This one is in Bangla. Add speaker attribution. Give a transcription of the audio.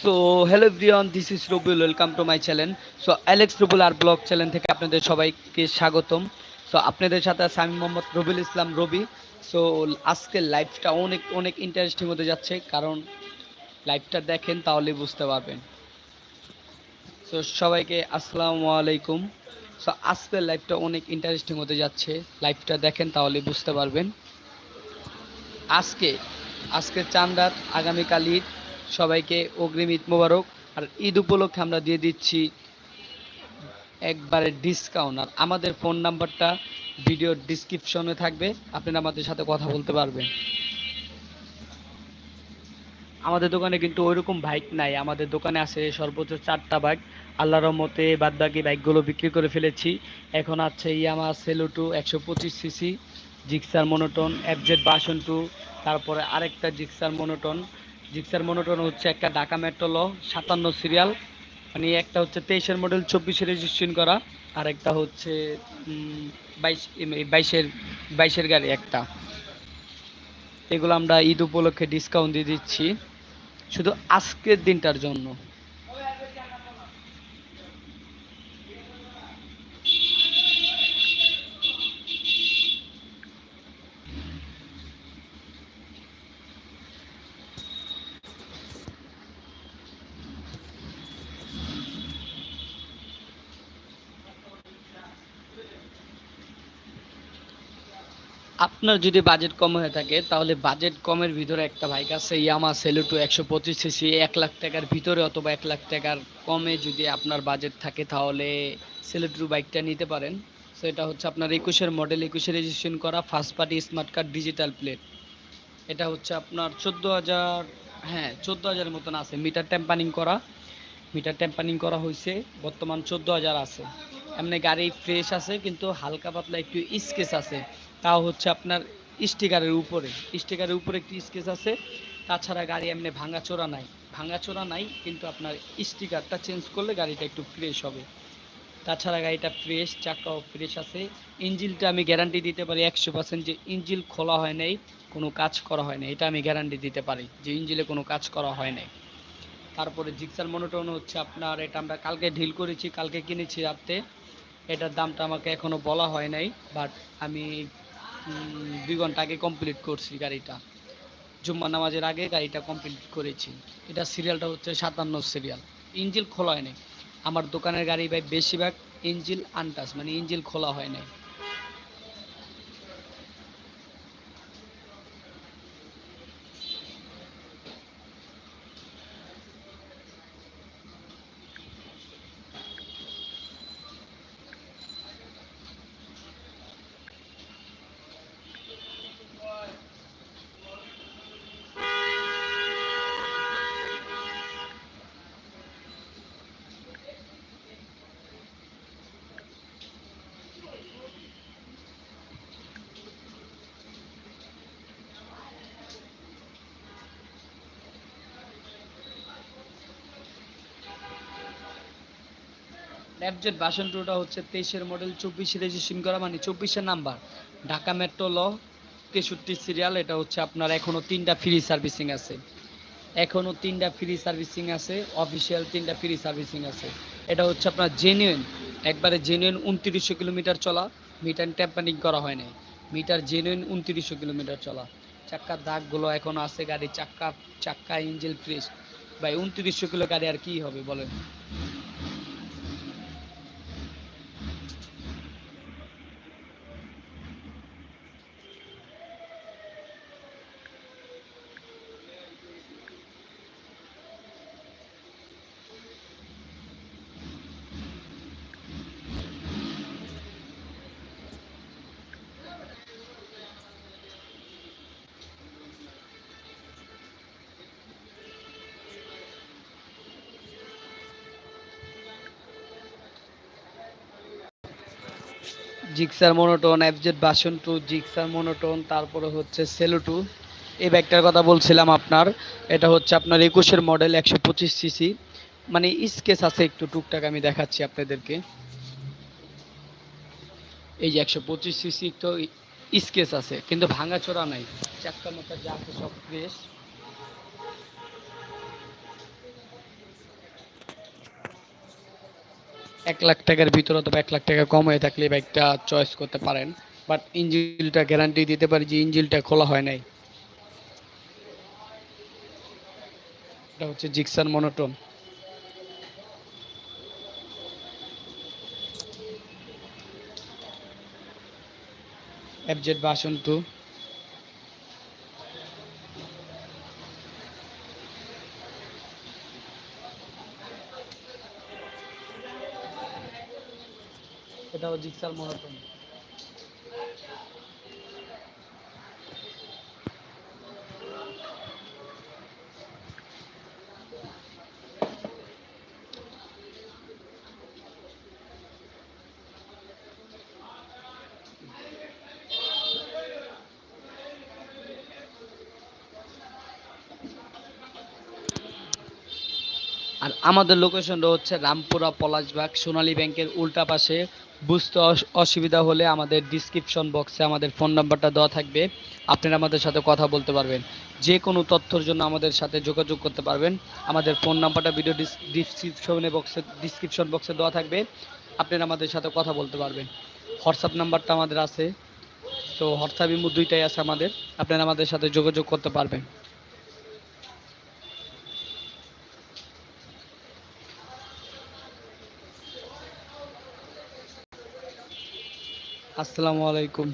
Speaker 1: So hello everyone this is Rabiul welcome to my channel so Alex Rabiul R blog channel থেকে আপনাদের সবাইকে স্বাগতম। সো আপনাদের সাথে আছে আমি মোহাম্মদ রবিউল ইসলাম রবি। সো আজকের লাইফটা অনেক অনেক ইন্টারেস্টিং হতে যাচ্ছে। কারণ লাইফটা দেখেন, তাহলে বুঝতে পারবেন। সো সবাইকে আসসালামু আলাইকুম। সো আজকের লাইফটা অনেক ইন্টারেস্টিং হতে যাচ্ছে। লাইফটা দেখেন, তাহলে বুঝতে পারবেন। আজকে আজকে চাঁদ রাত, আগামীকাল ঈদ। সবাইকে অগ্রিম ঈদ মোবারক। আর ঈদ উপলক্ষে আমরা দিয়ে দিচ্ছি একবারে ডিসকাউন্ট আর আমাদের ফোন নাম্বারটা ভিডিওর ডিসক্রিপশনে থাকবে। আপনারা আমাদের সাথে কথা বলতে পারবেন। আমাদের দোকানে কিন্তু ওইরকম বাইক নাই। আমাদের দোকানে আছে সর্বোচ্চ চারটা বাইক আল্লাহর রহমতে বাদ বাকি বাইকগুলো বিক্রি করে ফেলেছি। এখন আছে ইয়ামা সেলুটু একশো পঁচিশ CC Gixxer monotone FZ version two তারপরে আরেকটা জিক্সার মনোটন। জিক্সার মনোটন হচ্ছে একটা ঢাকা মেট্রোলো সাতান্ন সিরিয়াল। মানে একটা হচ্ছে তেইশের মডেল চব্বিশে রেজিস্ট্রেশন করা। আর একটা হচ্ছে বাইশ বাইশের বাইশের গাড়ি একটা। এগুলো আমরা ঈদ উপলক্ষে ডিসকাউন্ট দিয়ে দিচ্ছি। শুধু আজকের দিনটার জন্য। আপনার যদি বাজেট কম হয়ে থাকে, তাহলে বাজেট কমের ভিতরে একটা বাইক আছে ইয়ামা সেলুটু একশো পঁচিশ সিসি এক লাখ টাকার ভিতরে অথবা এক লাখ টাকার কমে যদি আপনার বাজেট থাকে, তাহলে সেলুটু বাইকটা নিতে পারেন। সো এটা হচ্ছে আপনার একুশের মডেল একুশে রেজিস্ট্রেশন করা first party smart card digital plate এটা হচ্ছে আপনার চোদ্দ হাজার হ্যাঁ চোদ্দ হাজারের মতন আছে। মিটার টেম্পানিং করা। মিটার টেম্পানিং করা হয়েছে। বর্তমান চোদ্দ হাজার আছে। এমনি গাড়ি ফ্রেশ আছে, কিন্তু হালকা পাতলা একটু স্কেচ আছে। তাও হচ্ছে আপনার স্টিকারের উপরে। স্টিকারের উপরে একটি স্কেচ আছে। তাছাড়া গাড়ি এমনি ভাঙাচোরা নাই। ভাঙাচোরা নাই, কিন্তু আপনার স্টিকারটা চেঞ্জ করলে গাড়িটা একটু ফ্রেশ হবে। তাছাড়া গাড়িটা ফ্রেশ চাকাও ফ্রেশ আছে। ইঞ্জিলটা আমি গ্যারান্টি দিতে পারি একশো পার্সেন্ট যে ইঞ্জিল খোলা হয় নাই, কোনো কাজ করা হয় নাই। এটা আমি গ্যারান্টি দিতে পারি যে ইঞ্জিলে কোনো কাজ করা হয় নাই। তারপরে জিক্সার মনোটন হচ্ছে আপনার, এটা আমরা কালকে ঢিল করেছি, কালকে কিনেছি রাত্রে। এটার দামটা আমাকে এখনও বলা হয় নাই বাট আমি দুই ঘণ্টা আগে কমপ্লিট করছি গাড়িটা। জুম্মা নামাজের আগে গাড়িটা কমপ্লিট করেছি। এটা সিরিয়ালটা হচ্ছে সাতান্ন সিরিয়াল ইঞ্জিল খোলা হয় নাই। আমার দোকানের গাড়ি ভাই বেশিরভাগ ইঞ্জিল আনটাস মানে ইঞ্জিল খোলা হয় নাই। ল্যাবজেট বাসন টুটা হচ্ছে তেইশের মডেল চব্বিশে রেজিস্ট্রেশন করা মানে চব্বিশের নাম্বার ঢাকা মেট্রো ল তেষট্টি সিরিয়াল এটা হচ্ছে আপনার এখনও তিনটা ফ্রি সার্ভিসিং আছে। এখনও তিনটা ফ্রি সার্ভিসিং আছে অফিসিয়াল তিনটা ফ্রি সার্ভিসিং আছে। এটা হচ্ছে আপনার জেনুইন একবারে জেনুইন উনত্রিশশো কিলোমিটার চলা মিটার ট্যাম্পানিং করা হয় নাই। মিটার জেনুইন উনত্রিশশো কিলোমিটার চলা। চাক্কার দাগগুলো এখনও আছে গাড়ি চাক্কা চাক্কা ইঞ্জিন ফ্রেশ ভাই, উনত্রিশশো কিলো গাড়ি আর কি হবে বলেন? Gixxer monotone, FZ version two, Gixxer monotone, তারপরে হচ্ছে সেলো টু। এই ব্যাগটার কথা বলছিলাম আপনার, এটা হচ্ছে আপনার একুশের মডেল একশো পঁচিশ সিসি। মানে স্কেচ আছে একটু, টুকটাক আমি দেখাচ্ছি আপনাদেরকে। এই যে একশো পঁচিশ সিসি তো স্কেচ আছে, কিন্তু ভাঙাচোরা নাই। চাক্কা মোটা যা আছে সব ফ্রেশ এক লাখ টাকার ভিতরে অথবা এক লাখ টাকা কম হয়ে থাকলে বাইকটা চয়েস করতে পারেন। বাট ইঞ্জিনটা গ্যারান্টি দিতে পারি যে ইঞ্জিনটা খোলা হয় নাই। এটা হচ্ছে Gixxer monotone FZ version two এটাও জিক্সাল মনোটন। আর আমাদের লোকেশনটা হচ্ছে রামপুরা পলাশবাগ সোনালী ব্যাংকের উল্টা পাশে। বুঝতে অস- অসুবিধা হলে আমাদের ডিসক্রিপশন বক্সে আমাদের ফোন নাম্বারটা দেওয়া থাকবে। আপনারা আমাদের সাথে কথা বলতে পারবেন। যে কোনো তথ্যের জন্য আমাদের সাথে যোগাযোগ করতে পারবেন। আমাদের ফোন নাম্বারটা ভিডিও ডিসক্রিপশনে বক্সে ডিসক্রিপশন বক্সে দেওয়া থাকবে। আপনারা আমাদের সাথে কথা বলতে পারবেন। হোয়াটসঅ্যাপ নাম্বারটা আমাদের আছে। তো হোয়াটসঅ্যাপ ইমো দুইটাই আছে আমাদের। আপনারা আমাদের সাথে যোগাযোগ করতে পারবেন। আসসালামু আলাইকুম।